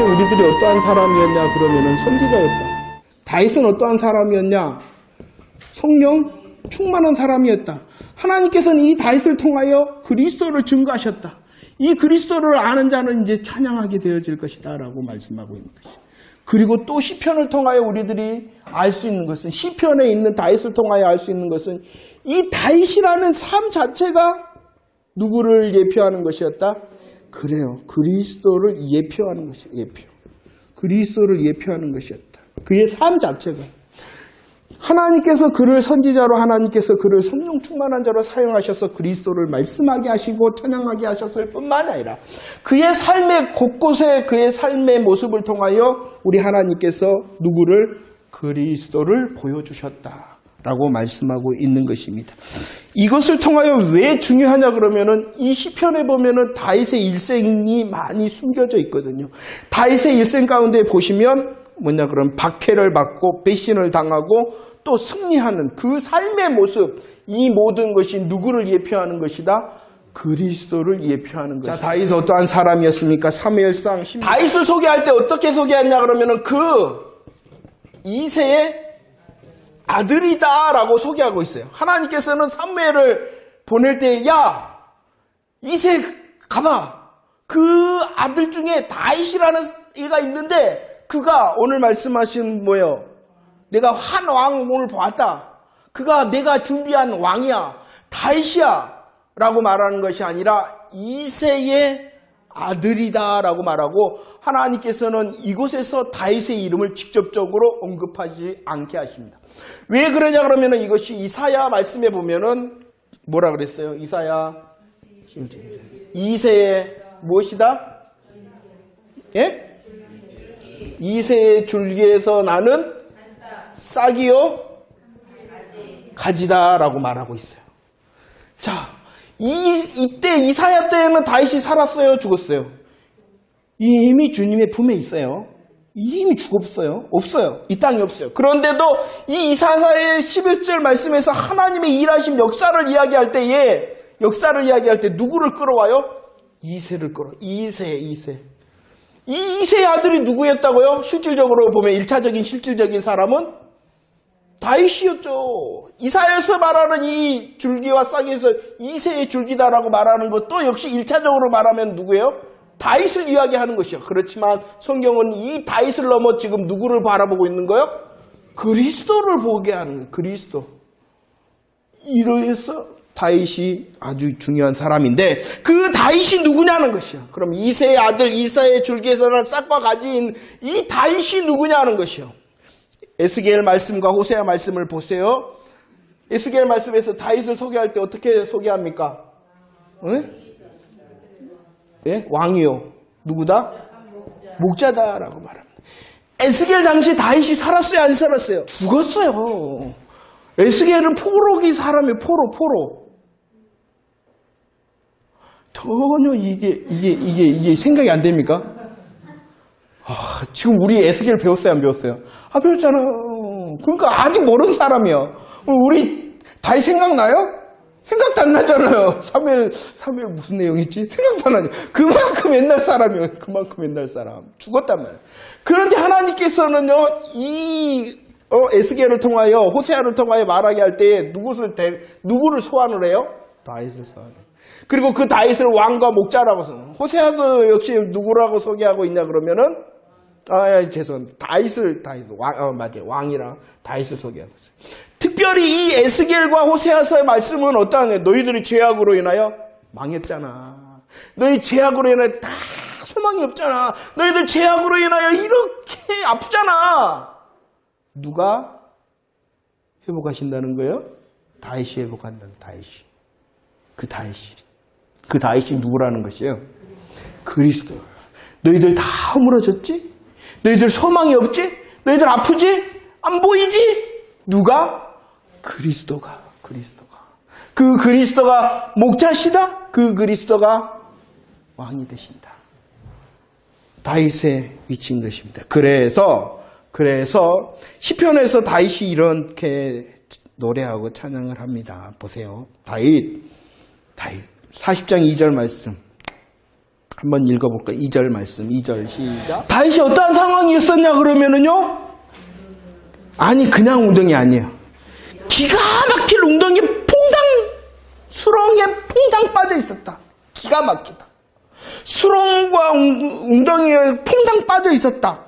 때 우리들이 어떠한 사람이었냐 그러면은 선지자였다. 다윗은 어떠한 사람이었냐? 성령 충만한 사람이었다. 하나님께서는 이 다윗을 통하여 그리스도를 증거하셨다. 이 그리스도를 아는 자는 이제 찬양하게 되어질 것이다라고 말씀하고 있는 것이죠. 그리고 또 시편을 통하여 우리들이 알 수 있는 것은 시편에 있는 다윗을 통하여 알 수 있는 것은 이 다윗이라는 삶 자체가 누구를 예표하는 것이었다? 그래요. 그리스도를 예표하는 것이 예표. 그리스도를 예표하는 것이었다. 그의 삶 자체가 하나님께서 그를 선지자로 하나님께서 그를 성령 충만한 자로 사용하셔서 그리스도를 말씀하게 하시고 찬양하게 하셨을 뿐만 아니라 그의 삶의 곳곳에 그의 삶의 모습을 통하여 우리 하나님께서 누구를 그리스도를 보여주셨다. 라고 말씀하고 있는 것입니다. 이것을 통하여 왜 중요하냐 그러면은 이 시편에 보면은 다윗의 일생이 많이 숨겨져 있거든요. 다윗의 일생 가운데 보시면 뭐냐 그럼 박해를 받고 배신을 당하고 또 승리하는 그 삶의 모습 이 모든 것이 누구를 예표하는 것이다? 그리스도를 예표하는 것이다. 자, 다윗은 어떠한 사람이었습니까? 사무엘상 10... 다윗을 소개할 때 어떻게 소개했냐 그러면은 그 이세의 아들이다라고 소개하고 있어요. 하나님께서는 사무엘을 보낼 때, 야, 이세 가봐. 그 아들 중에 다윗이라는 얘가 있는데, 그가 오늘 말씀하신 뭐예요? 내가 한왕 오늘 보았다. 그가 내가 준비한 왕이야. 다윗이야. 라고 말하는 것이 아니라 이세의 아들이다라고 말하고 하나님께서는 이곳에서 다윗의 이름을 직접적으로 언급하지 않게 하십니다. 왜 그러냐 그러면 이것이 이사야 말씀에 보면은 뭐라 그랬어요? 이사야 이세의 무엇이다? 예? 이세의 줄기에서 나는 싹이요 가지다라고 말하고 있어요. 자, 이, 이때 이사야 때에는 다윗이 살았어요, 죽었어요? 이미 주님의 품에 있어요. 이미 죽었어요. 없어요. 이 땅에 없어요. 그런데도 이 이사야의 11절 말씀에서 하나님의 일하신 역사를 이야기할 때에 역사를 이야기할 때 누구를 끌어와요? 이세를 끌어. 이세, 이세. 이 이세의 아들이 누구였다고요? 실질적으로 보면 1차적인 실질적인 사람은 다윗이었죠. 이사야에서 말하는 이 줄기와 싹에서 이세의 줄기다라고 말하는 것도 역시 1차적으로 말하면 누구예요? 다윗을 이야기하는 것이요. 그렇지만 성경은 이 다윗을 넘어 지금 누구를 바라보고 있는 거요? 그리스도를 보게 하는 거예요. 그리스도. 이로해서 다윗이 아주 중요한 사람인데 그 다윗이 누구냐는 것이요. 그럼 이세의 아들 이사의 줄기에서 난 싹과 가지인 이 다윗이 누구냐는 것이요. 에스겔 말씀과 호세아 말씀을 보세요. 에스겔 말씀에서 다윗을 소개할 때 어떻게 소개합니까? 응? 예? 왕이요. 누구다? 목자다라고 말합니다. 에스겔 당시 다윗이 살았어요? 안 살았어요? 죽었어요. 에스겔은 포로기 사람이에요. 포로, 포로. 전혀 이게, 이게, 이게, 이게 생각이 안 됩니까? 아, 지금 우리 에스겔 배웠어요? 안 배웠어요? 아, 배웠잖아요. 그러니까 아직 모르는 사람이요. 우리 다윗 생각나요? 생각도 안 나잖아요. 3일, 3일 무슨 내용이지? 생각도 안 나죠. 그만큼 옛날 사람이에요. 그만큼 옛날 사람. 죽었단 말이에요. 그런데 하나님께서는요, 이, 어, 에스겔을 통하여, 호세아를 통하여 말하게 할 때, 누구를, 대, 누구를 소환을 해요? 다윗을 소환해요. 그리고 그 다윗을 왕과 목자라고 써. 호세아도 역시 누구라고 소개하고 있냐 그러면은 아, 죄송합니다. 다윗을 다윗 왕, 어, 맞아요. 왕이랑 다윗을 소개하고 있어요. 특별히 이 에스겔과 호세아서의 말씀은 어떠한 너희들이 죄악으로 인하여 망했잖아. 너희 죄악으로 인하여 다 소망이 없잖아. 너희들 죄악으로 인하여 이렇게 아프잖아. 누가 회복하신다는 거예요? 다윗이 회복한다는 다윗이. 그 다윗이. 그 다윗이 누구라는 것이에요? 그리스도. 너희들 다 허물어졌지? 너희들 소망이 없지? 너희들 아프지? 안 보이지? 누가? 그리스도가, 그리스도가. 그 그리스도가 목자시다? 그 그리스도가 왕이 되신다. 다윗의 위치인 것입니다. 그래서, 그래서, 시편에서 다윗이 이렇게 노래하고 찬양을 합니다. 보세요. 다윗, 다윗. 40장 2절 말씀. 한번 읽어볼까? 2절 말씀, 2절 시작. 다윗이 어떠한 상황이었었냐 그러면은요? 아니 그냥 웅덩이 아니에요. 기가 막힐 웅덩이 퐁당 수렁에 퐁당 빠져 있었다. 기가 막히다. 수렁과 웅- 웅덩이에 퐁당 빠져 있었다.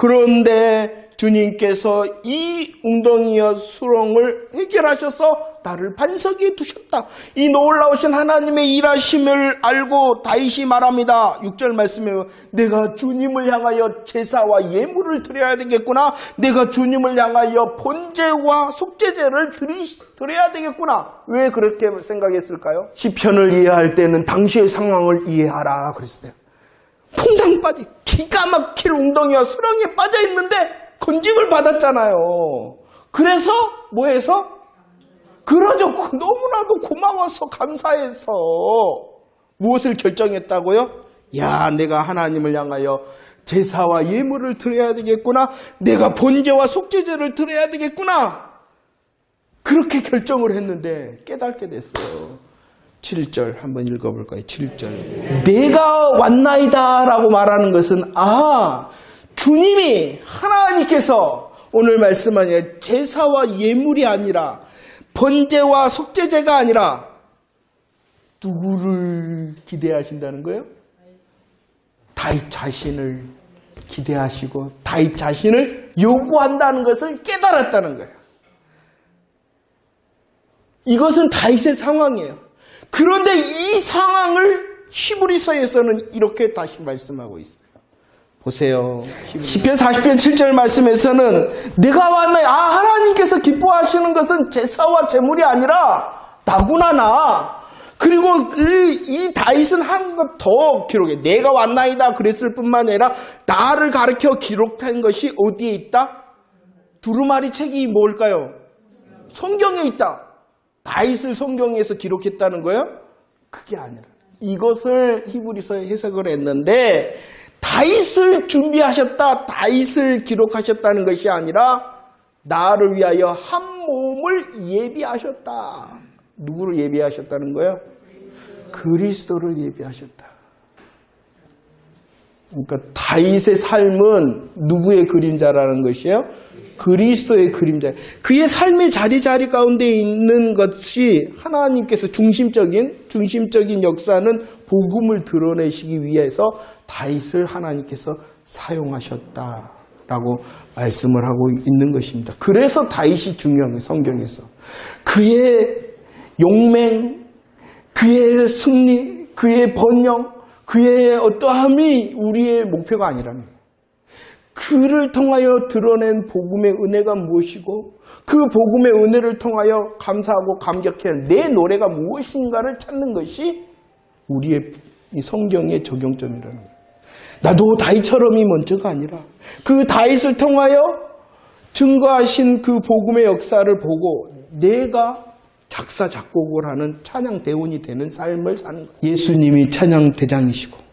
그런데 주님께서 이 웅덩이와 수렁을 해결하셔서 나를 반석에 두셨다. 이 놀라우신 하나님의 일하심을 알고 다윗이 말합니다. 6절 말씀에 내가 주님을 향하여 제사와 예물을 드려야 되겠구나. 내가 주님을 향하여 본제와 속죄제를 드리, 드려야 되겠구나. 왜 그렇게 생각했을까요? 시편을 이해할 때는 당시의 상황을 이해하라 그랬어요. 퐁당 빠지 기가 막힐 웅덩이와 수렁에 빠져 있는데 건짐을 받았잖아요. 그래서 뭐해서 그러죠. 너무나도 고마워서 감사해서 무엇을 결정했다고요? 야, 내가 하나님을 향하여 제사와 예물을 드려야 되겠구나. 내가 본제와 속죄제를 드려야 되겠구나. 그렇게 결정을 했는데 깨닫게 됐어요. 7절 한번 읽어볼까요? 7절. 내가 왔나이다 라고 말하는 것은, 아, 주님이, 하나님께서 오늘 말씀하니 제사와 예물이 아니라, 번제와 속죄제가 아니라, 누구를 기대하신다는 거예요? 다윗 자신을 기대하시고, 다윗 자신을 요구한다는 것을 깨달았다는 거예요. 이것은 다윗의 상황이에요. 그런데 이 상황을 히브리서에서는 이렇게 다시 말씀하고 있어요. 보세요. 10편 40편 7절 말씀에서는 내가 왔나요? 아 하나님께서 기뻐하시는 것은 제사와 제물이 아니라 나구나 나. 그리고 그 이 다윗은 한 것 더 기록해. 내가 왔나이다 그랬을 뿐만 아니라 나를 가르쳐 기록한 것이 어디에 있다? 두루마리 책이 뭘까요? 성경에 있다. 다윗을 성경에서 기록했다는 거예요? 그게 아니라 이것을 히브리서에 해석을 했는데 다윗을 준비하셨다, 다윗을 기록하셨다는 것이 아니라 나를 위하여 한 몸을 예비하셨다. 누구를 예비하셨다는 거예요? 그리스도를 예비하셨다. 그러니까 다윗의 삶은 누구의 그림자라는 것이에요? 그리스도의 그림자. 그의 삶의 자리 자리 가운데 있는 것이 하나님께서 중심적인 중심적인 역사는 복음을 드러내시기 위해서 다윗을 하나님께서 사용하셨다라고 말씀을 하고 있는 것입니다. 그래서 다윗이 중요한 거예요, 성경에서. 그의 용맹, 그의 승리, 그의 번영, 그의 어떠함이 우리의 목표가 아니라는 거예요. 그를 통하여 드러낸 복음의 은혜가 무엇이고 그 복음의 은혜를 통하여 감사하고 감격해 내 노래가 무엇인가를 찾는 것이 우리의 이 성경의 적용점이라는 거예요. 나도 다윗처럼이 먼저가 아니라 그 다윗을 통하여 증거하신 그 복음의 역사를 보고 내가 작사 작곡을 하는 찬양 대원이 되는 삶을 사는 거예요. 예수님이 찬양 대장이시고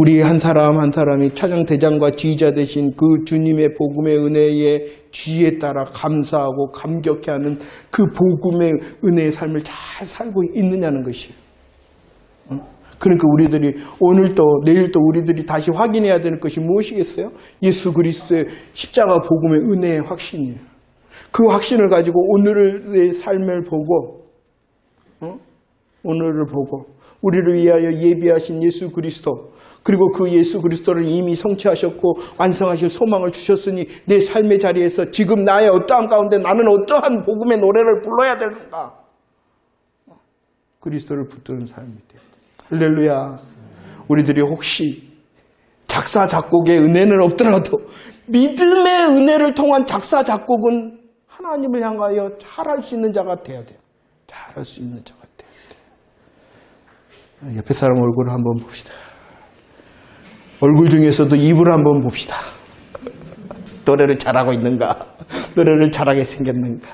우리 한 사람 한 사람이 찬양 대장과 지휘자 되신 그 주님의 복음의 은혜의 지혜에 따라 감사하고 감격해하는 그 복음의 은혜의 삶을 잘 살고 있느냐는 것이에요. 어? 그러니까 우리들이 오늘 또 내일 또 우리들이 다시 확인해야 되는 것이 무엇이겠어요? 예수 그리스도의 십자가 복음의 은혜의 확신이에요. 그 확신을 가지고 오늘의 삶을 보고 어? 오늘을 보고 우리를 위하여 예비하신 예수 그리스도 그리고 그 예수 그리스도를 이미 성취하셨고 완성하실 소망을 주셨으니 내 삶의 자리에서 지금 나의 어떠한 가운데 나는 어떠한 복음의 노래를 불러야 되는가 그리스도를 붙드는 삶이 됩니다. 할렐루야 우리들이 혹시 작사 작곡의 은혜는 없더라도 믿음의 은혜를 통한 작사 작곡은 하나님을 향하여 잘할 수 있는 자가 돼야 돼요. 잘할 수 있는 돼요. 옆에 사람 얼굴을 한번 봅시다. 얼굴 중에서도 입을 한번 봅시다. 노래를 잘하고 있는가? 노래를 잘하게 생겼는가?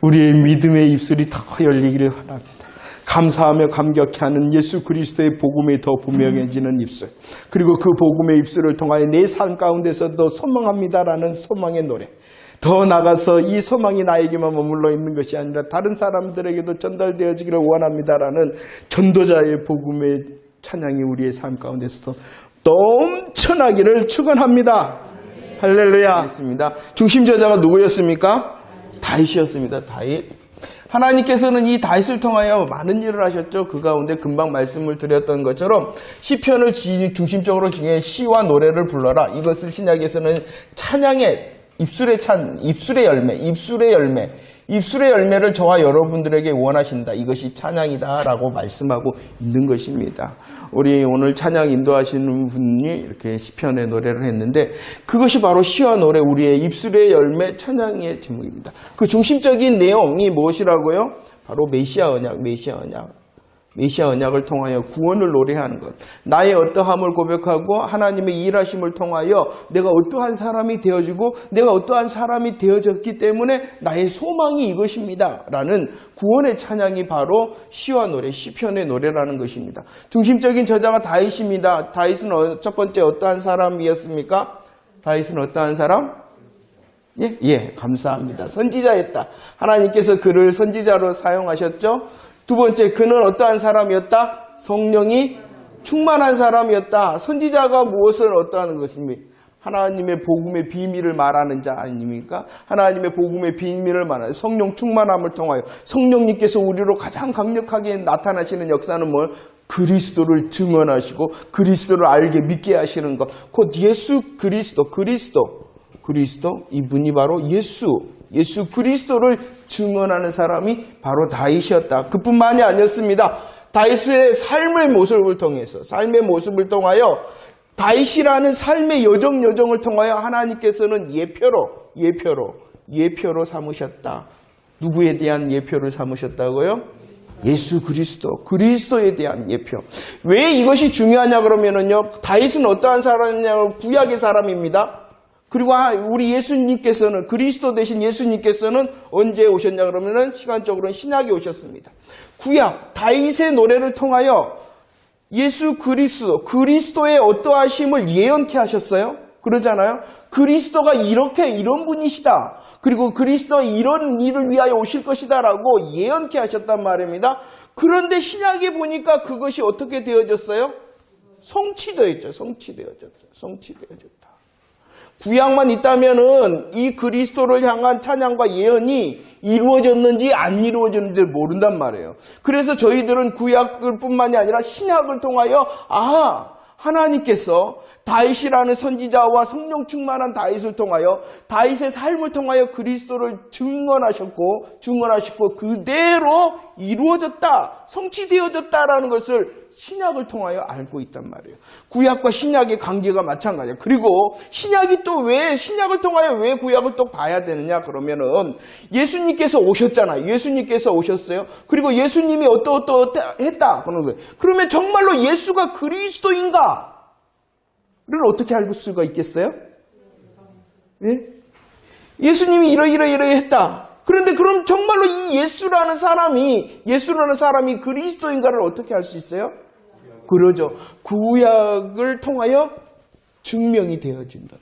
우리의 믿음의 입술이 더 열리기를 바랍니다. 감사하며 감격해 하는 예수 그리스도의 복음이 더 분명해지는 입술. 그리고 그 복음의 입술을 통하여 내 삶 가운데서도 소망합니다라는 소망의 노래. 더 나가서 이 소망이 나에게만 머물러 있는 것이 아니라 다른 사람들에게도 전달되어지기를 원합니다라는 전도자의 복음의 찬양이 우리의 삶 가운데서도 넘쳐나기를 축원합니다. 할렐루야. 했습니다. 중심 저자가 누구였습니까? 다윗이었습니다. 다윗. 하나님께서는 이 다윗을 통하여 많은 일을 하셨죠. 그 가운데 금방 말씀을 드렸던 것처럼 시편을 지- 중심적으로 중에 시와 노래를 불러라. 이것을 신약에서는 찬양의 입술의 찬, 입술의 열매, 입술의 열매, 입술의 열매를 저와 여러분들에게 원하신다. 이것이 찬양이다라고 말씀하고 있는 것입니다. 우리 오늘 찬양 인도하시는 분이 이렇게 시편의 노래를 했는데 그것이 바로 시와 노래 우리의 입술의 열매 찬양의 제목입니다. 그 중심적인 내용이 무엇이라고요? 바로 메시아 언약, 메시아 언약. 메시아 언약을 통하여 구원을 노래하는 것. 나의 어떠함을 고백하고 하나님의 일하심을 통하여 내가 어떠한 사람이 되어지고 내가 어떠한 사람이 되어졌기 때문에 나의 소망이 이것입니다. 라는 구원의 찬양이 바로 시와 노래, 시편의 노래라는 것입니다. 중심적인 저자가 다윗입니다. 다윗은 어- 첫 번째 어떠한 사람이었습니까? 다윗은 어떠한 사람? 예, 예, 감사합니다. 선지자였다. 하나님께서 그를 선지자로 사용하셨죠. 두 번째, 그는 어떠한 사람이었다? 성령이 충만한 사람이었다. 선지자가 무엇을 어떠한 것입니까? 하나님의 복음의 비밀을 말하는 자 아닙니까? 하나님의 복음의 비밀을 말하는 성령 충만함을 통하여 성령님께서 우리로 가장 강력하게 나타나시는 역사는 뭘? 그리스도를 증언하시고 그리스도를 알게 믿게 하시는 것. 곧 예수 그리스도, 그리스도. 그리스도 이분이 바로 예수 예수 그리스도를 증언하는 사람이 바로 다윗이었다. 그뿐만이 아니었습니다. 다윗의 삶의 모습을 통해서 삶의 모습을 통하여 다윗이라는 삶의 여정 여정을 통하여 하나님께서는 예표로 예표로 예표로 삼으셨다. 누구에 대한 예표를 삼으셨다고요? 예수 그리스도, 그리스도에 대한 예표. 왜 이것이 중요하냐 그러면은요, 다윗은 어떠한 사람이냐면 구약의 사람입니다. 그리고 아, 우리 예수님께서는 그리스도 대신 예수님께서는 언제 오셨냐 그러면은 시간적으로는 신약에 오셨습니다. 구약 다윗의 노래를 통하여 예수 그리스도 그리스도의 어떠하심을 예언케 하셨어요. 그러잖아요. 그리스도가 이렇게 이런 분이시다. 그리고 그리스도가 이런 일을 위하여 오실 것이다라고 예언케 하셨단 말입니다. 그런데 신약에 보니까 그것이 어떻게 되어졌어요? 성취되었죠. 성취되어졌죠. 성취되어졌다. 구약만 있다면은 이 그리스도를 향한 찬양과 예언이 이루어졌는지 안 이루어졌는지 모른단 말이에요. 그래서 저희들은 구약을 뿐만이 아니라 신약을 통하여 아 하나님께서 다윗이라는 선지자와 성령 충만한 다윗을 통하여 다윗의 삶을 통하여 그리스도를 증언하셨고 증언하셨고 그대로 이루어졌다 성취되어졌다라는 것을 신약을 통하여 알고 있단 말이에요. 구약과 신약의 관계가 마찬가지예요. 그리고 신약이 또 왜 신약을 통하여 왜 구약을 또 봐야 되느냐 그러면은 예수님께서 오셨잖아요. 예수님께서 오셨어요. 그리고 예수님이 어떠어떠 했다 그러는 거예요. 그러면 정말로 예수가 그리스도인가? 를 어떻게 알 수가 있겠어요? 예? 예수님이 이러이러이러 했다. 그런데 그럼 정말로 이 예수라는 사람이 예수라는 사람이 그리스도인가를 어떻게 알 수 있어요? 그러죠. 구약을 통하여 증명이 것입니다.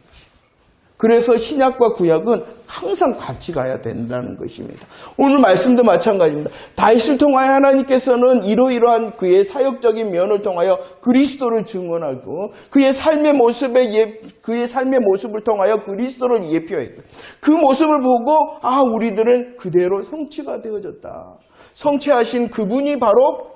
그래서 신약과 구약은 항상 같이 가야 된다는 것입니다. 오늘 말씀도 마찬가지입니다. 다윗을 통하여 하나님께서는 이러이러한 그의 사역적인 면을 통하여 그리스도를 증언하고 그의 삶의 모습에 예, 그의 삶의 모습을 통하여 그리스도를 예표했다. 그 모습을 보고 아 우리들은 그대로 성취가 되어졌다. 성취하신 그분이 바로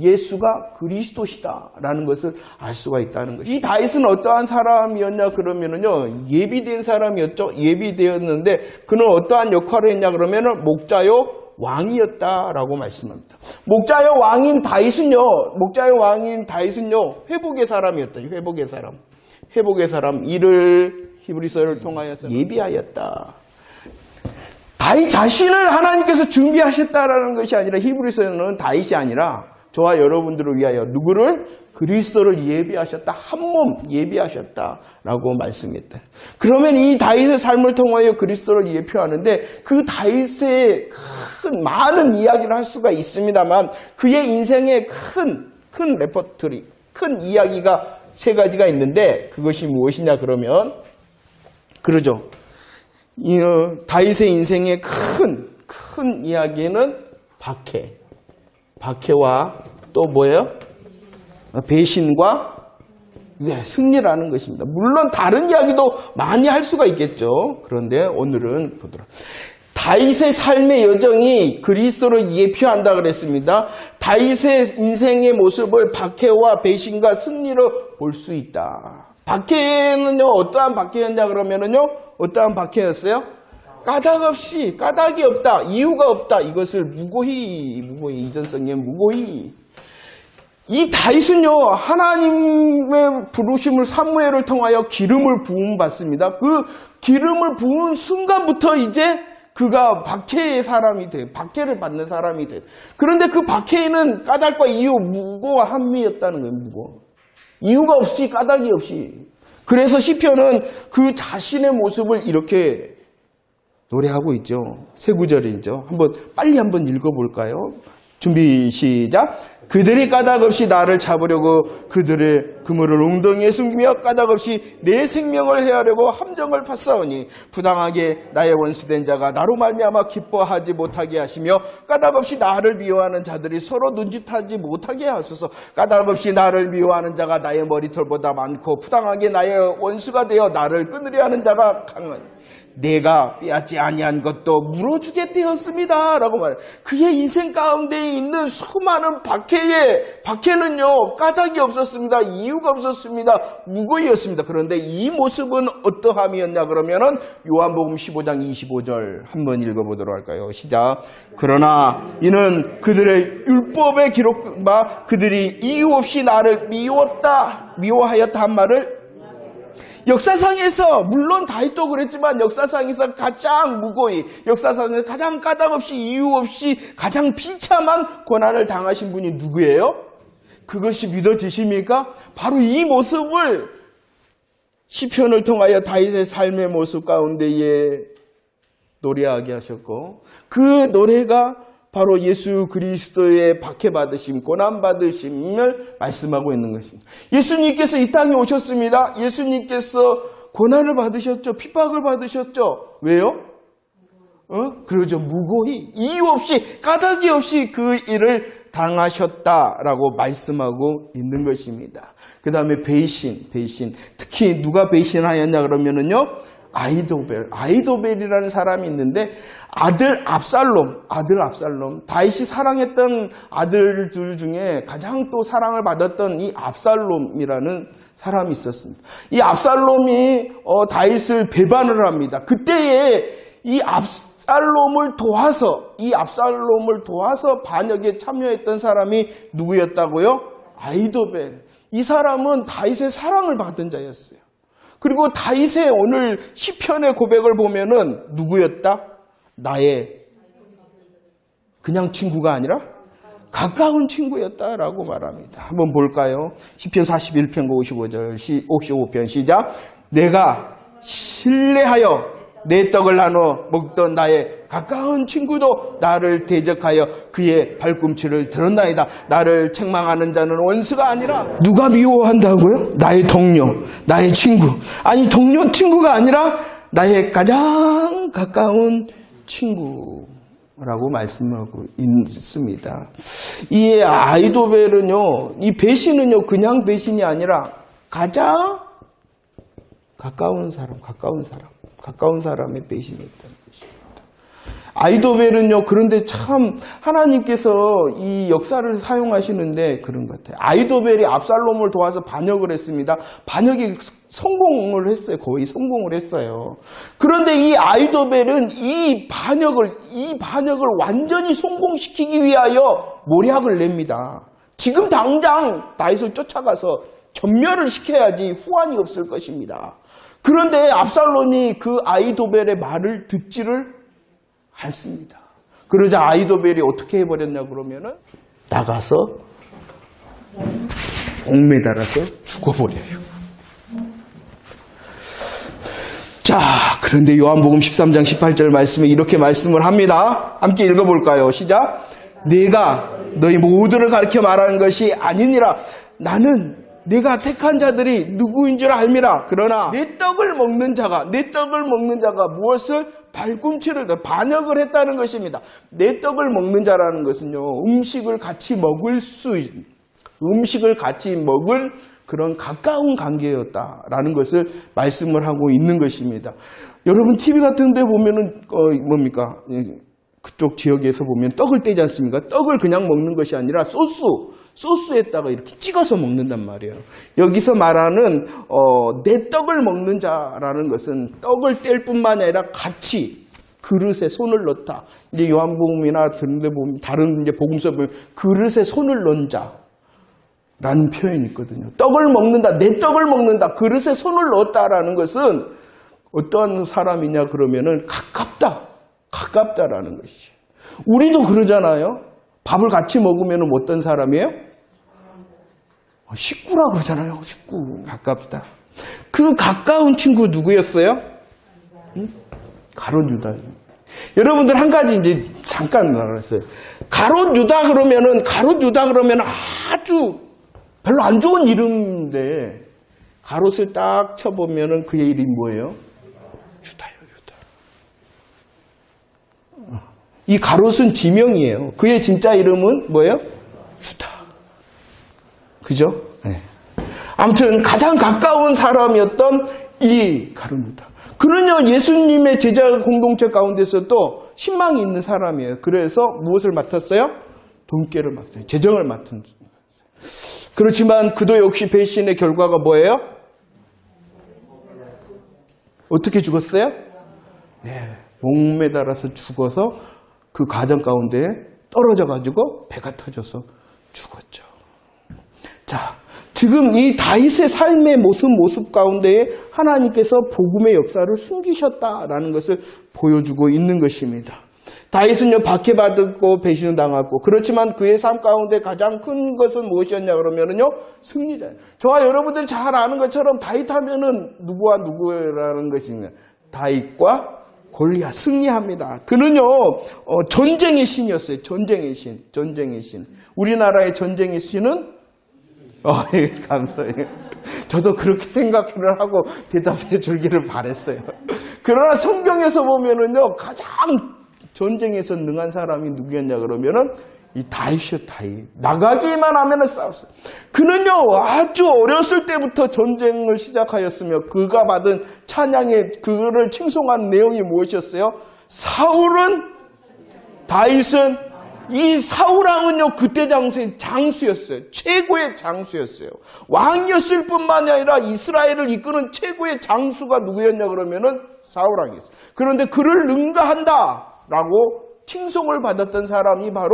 예수가 그리스도시다라는 것을 알 수가 있다는 것이. 이 다윗은 어떠한 사람이었냐 그러면은요 예비된 사람이었죠. 예비되었는데 그는 어떠한 역할을 했냐 그러면은 목자요 왕이었다라고 말씀합니다. 목자요 왕인 다윗은요 목자요 왕인 다윗은요 회복의 사람이었다. 회복의 사람, 회복의 사람 이를 히브리서를 통하여서 예비하였다. 다윗 자신을 하나님께서 준비하셨다라는 것이 아니라 히브리서는 다윗이 아니라 저와 여러분들을 위하여 누구를 그리스도를 예비하셨다 한 몸 예비하셨다라고 말씀했다. 그러면 이 다윗의 삶을 통하여 그리스도를 예표하는데 그 다윗의 큰 많은 이야기를 할 수가 있습니다만 그의 인생의 큰큰 레퍼토리 큰 이야기가 세 가지가 있는데 그것이 무엇이냐 그러면 그러죠. 이, 어, 다윗의 인생의 큰, 큰 이야기는 박해. 박해와 또 뭐예요? 배신과 네, 승리라는 것입니다. 물론 다른 이야기도 많이 할 수가 있겠죠. 그런데 오늘은 보도록. 다윗의 삶의 여정이 그리스도를 예표한다 그랬습니다. 다윗의 인생의 모습을 박해와 배신과 승리로 볼 수 있다. 박해는요, 어떠한 박해였냐 그러면은요, 어떠한 박해였어요? 까닭 없이, 까닭이 없다, 이유가 없다. 이것을 무고히, 무고히, 이전성님 무고히. 이 다윗은요, 하나님의 부르심을 사무엘을 통하여 기름을 부음 받습니다. 그 기름을 부은 순간부터 이제 그가 박해의 사람이 돼. 박해를 받는 사람이 돼. 그런데 그 박해에는 까닭과 이유, 무고와 한미였다는 거예요, 무고. 이유가 없이, 까닭이 없이. 그래서 시편은 그 자신의 모습을 이렇게 노래하고 있죠. 세 구절이죠. 한번 빨리 한번 읽어볼까요? 준비 시작. 그들이 까닭 없이 나를 잡으려고 그들의 그물을 웅덩이에 숨기며 까닭 없이 내 생명을 해하려고 함정을 팠사오니 부당하게 나의 원수된 자가 나로 말미암아 기뻐하지 못하게 하시며 까닭 없이 나를 미워하는 자들이 서로 눈짓하지 못하게 하소서 까닭 없이 나를 미워하는 자가 나의 머리털보다 많고 부당하게 나의 원수가 되어 나를 끊으려 하는 자가 강한 내가 빼앗지 아니한 것도 물어주게 되었습니다. 라고 말해. 그의 인생 가운데 있는 수많은 박해에, 박해는요, 까닭이 없었습니다. 이유가 없었습니다. 무고이였습니다. 그런데 이 모습은 어떠함이었냐 그러면은 요한복음 15장 25절 한번 읽어보도록 할까요? 시작. 그러나 이는 그들의 율법에 기록, 마 그들이 이유 없이 나를 미웠다, 미워하였다 한 말을 역사상에서 물론 다윗도 그랬지만 역사상에서 가장 무고히 역사상에서 가장 까닭 없이 이유 없이 가장 비참한 고난을 당하신 분이 누구예요? 그것이 믿어지십니까? 바로 이 모습을 시편을 통하여 다윗의 삶의 모습 가운데에 노래하게 하셨고 그 노래가 바로 예수 그리스도의 박해받으심, 고난받으심을 말씀하고 있는 것입니다. 예수님께서 이 땅에 오셨습니다. 예수님께서 고난을 받으셨죠. 핍박을 받으셨죠. 왜요? 어? 그러죠. 무고히, 이유 없이, 까닭이 없이 그 일을 당하셨다라고 말씀하고 있는 것입니다. 그 다음에 배신, 배신. 특히 누가 배신하였냐 그러면은요, 아이도벨, 아이도벨이라는 사람이 있는데 아들 압살롬, 아들 압살롬, 다윗이 사랑했던 아들 들 중에 가장 또 사랑을 받았던 이 압살롬이라는 사람이 있었습니다. 이 압살롬이 어, 다윗을 배반을 합니다. 그때에 이 압살롬을 도와서 이 압살롬을 도와서 반역에 참여했던 사람이 누구였다고요? 아이도벨. 이 사람은 다윗의 사랑을 받은 자였어요. 그리고 다윗의 오늘 시편의 고백을 보면은 누구였다? 나의 그냥 친구가 아니라 가까운 친구였다라고 말합니다. 한번 볼까요? 시편 41편 55절 55편 시작. 내가 신뢰하여 내 떡을 나눠 먹던 나의 가까운 친구도 나를 대적하여 그의 발꿈치를 들었나이다. 나를 책망하는 자는 원수가 아니라 누가 미워한다고요? 나의 동료, 나의 친구. 아니 동료 친구가 아니라 나의 가장 가까운 친구 라고 말씀하고 있습니다. 이 아이도벨은요, 이 배신은요, 그냥 배신이 아니라 가장 가까운 사람, 가까운 사람, 가까운 사람의 배신이었다는 것입니다. 아이도벨은요, 그런데 참 하나님께서 이 역사를 사용하시는데 그런 것 같아요. 아이도벨이 압살롬을 도와서 반역을 했습니다. 반역이 성공을 했어요. 거의 성공을 했어요. 그런데 이 아이도벨은 이 반역을, 이 반역을 완전히 성공시키기 위하여 모략을 냅니다. 지금 당장 다윗을 쫓아가서 전멸을 시켜야지 후환이 없을 것입니다. 그런데 압살롬이 그 아이도벨의 말을 듣지를 않습니다. 그러자 아이도벨이 어떻게 해버렸냐 그러면은 나가서 옥매달아서 죽어버려요. 자, 그런데 요한복음 13장 18절 말씀에 이렇게 말씀을 합니다. 함께 읽어볼까요? 시작. 내가 너희 모두를 가르쳐 말하는 것이 아니니라. 나는 내가 택한 자들이 누구인 줄 알미라. 그러나 내 떡을 먹는 자가, 내 떡을 먹는 자가 무엇을 발꿈치를 반역을 했다는 것입니다. 내 떡을 먹는 자라는 것은요, 음식을 같이 먹을 수, 음식을 같이 먹을 그런 가까운 관계였다라는 것을 말씀을 하고 있는 것입니다. 여러분 TV 같은 데 보면은 어, 뭡니까? 그쪽 지역에서 보면 떡을 떼지 않습니까? 떡을 그냥 먹는 것이 아니라 소스, 소스에다가 이렇게 찍어서 먹는단 말이에요. 여기서 말하는 어, 내 떡을 먹는 자라는 것은 떡을 뗄 뿐만 아니라 같이 그릇에 손을 넣다. 이제 요한복음이나 다른 데 보면 다른 이제 복음서 보면 그릇에 손을 넣은 자. 라는 표현이 있거든요. 떡을 먹는다, 내 떡을 먹는다, 그릇에 손을 넣었다라는 것은 어떠한 사람이냐 그러면은 가깝다, 가깝다라는 것이. 우리도 그러잖아요. 밥을 같이 먹으면 어떤 사람이에요? 어, 식구라 그러잖아요. 식구. 가깝다. 그 가까운 친구 누구였어요? 응? 가론 유다. 여러분들 한 가지 이제 잠깐 말했어요. 가론 유다 그러면은 가론 유다 그러면 아주 별로 안 좋은 이름인데 가롯을 딱 쳐보면은 그의 이름이 뭐예요? 유다요, 유다. 이 가롯은 지명이에요. 그의 진짜 이름은 뭐예요? 유다. 그죠? 네. 아무튼 가장 가까운 사람이었던 이 유다. 그는요 예수님의 제자 공동체 가운데서도 신망이 있는 사람이에요. 그래서 무엇을 맡았어요? 돈깨를 맡았어요. 재정을 맡은. 그렇지만 그도 역시 배신의 결과가 뭐예요? 어떻게 죽었어요? 예, 목매달아서 죽어서 그 가정 가운데 떨어져 가지고 배가 터져서 죽었죠. 자, 지금 이 다윗의 삶의 모습 모습 가운데에 하나님께서 복음의 역사를 숨기셨다라는 것을 보여주고 있는 것입니다. 다윗은요 박해받았고 배신을 당했고 그렇지만 그의 삶 가운데 가장 큰 것은 무엇이었냐 그러면은요 승리자. 저와 여러분들이 잘 아는 것처럼 다윗 하면은 누구와 누구라는 것이냐 다윗과 골리앗 승리합니다. 그는요 어, 전쟁의 신이었어요. 전쟁의 신, 전쟁의 신. 우리나라의 전쟁의 신은 어, 예, 감사해요. 저도 그렇게 생각을 하고 대답해 줄기를 바랬어요. 그러나 성경에서 보면은요, 가장 전쟁에서 능한 사람이 누구였냐 그러면은 이 다윗이요, 다윗. 나가기만 하면은 싸웠어요. 그는요, 아주 어렸을 때부터 전쟁을 시작하였으며 그가 받은 찬양의 그를 칭송한 내용이 무엇이었어요? 사울은 다윗은 이 사울왕은요 그때 장수의 장수였어요. 최고의 장수였어요. 왕이었을 뿐만 아니라 이스라엘을 이끄는 최고의 장수가 누구였냐 그러면은 사울왕이었어요. 그런데 그를 능가한다라고 칭송을 받았던 사람이 바로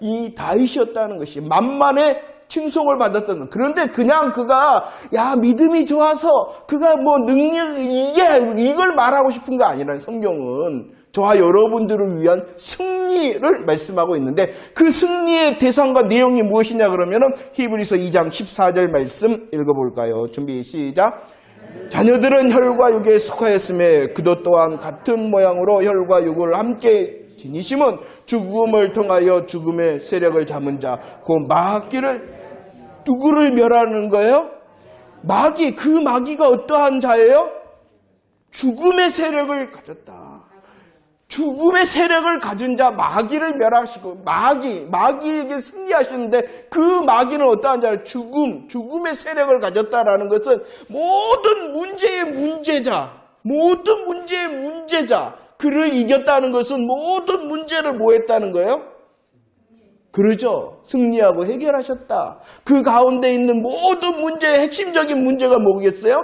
이 다윗이었다는 것이 만만의 칭송을 받았던 그런데 그냥 그가 야 믿음이 좋아서 그가 뭐 능력 이게 이걸 말하고 싶은 거 아니라 성경은 저와 여러분들을 위한 승리를 말씀하고 있는데 그 승리의 대상과 내용이 무엇이냐 그러면은 히브리서 2장 14절 말씀 읽어볼까요? 준비 시작. 자녀들은 혈과 육에 속하였음에 그도 또한 같은 모양으로 혈과 육을 함께 지니심은 죽음을 통하여 죽음의 세력을 잡은 자, 그 마귀를 누구를 멸하는 거예요? 마귀, 그 마귀가 어떠한 자예요? 죽음의 세력을 가졌다. 죽음의 세력을 가진 자 마귀를 멸하시고 마귀, 마귀에게 승리하시는데 그 마귀는 어떠한 자예요? 죽음, 죽음의 세력을 가졌다라는 것은 모든 문제의 문제자, 모든 문제의 문제자, 그를 이겼다는 것은 모든 문제를 뭐 했다는 거예요? 그러죠. 승리하고 해결하셨다. 그 가운데 있는 모든 문제의 핵심적인 문제가 뭐겠어요?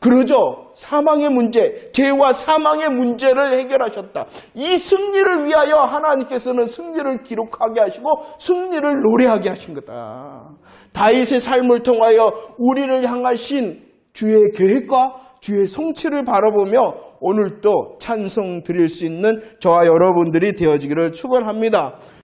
그러죠. 사망의 문제, 죄와 사망의 문제를 해결하셨다. 이 승리를 위하여 하나님께서는 승리를 기록하게 하시고 승리를 노래하게 하신 거다. 다윗의 삶을 통하여 우리를 향하신 주의 계획과 주의 성취를 바라보며 오늘 또 찬송 드릴 수 있는 저와 여러분들이 되어지기를 축원합니다.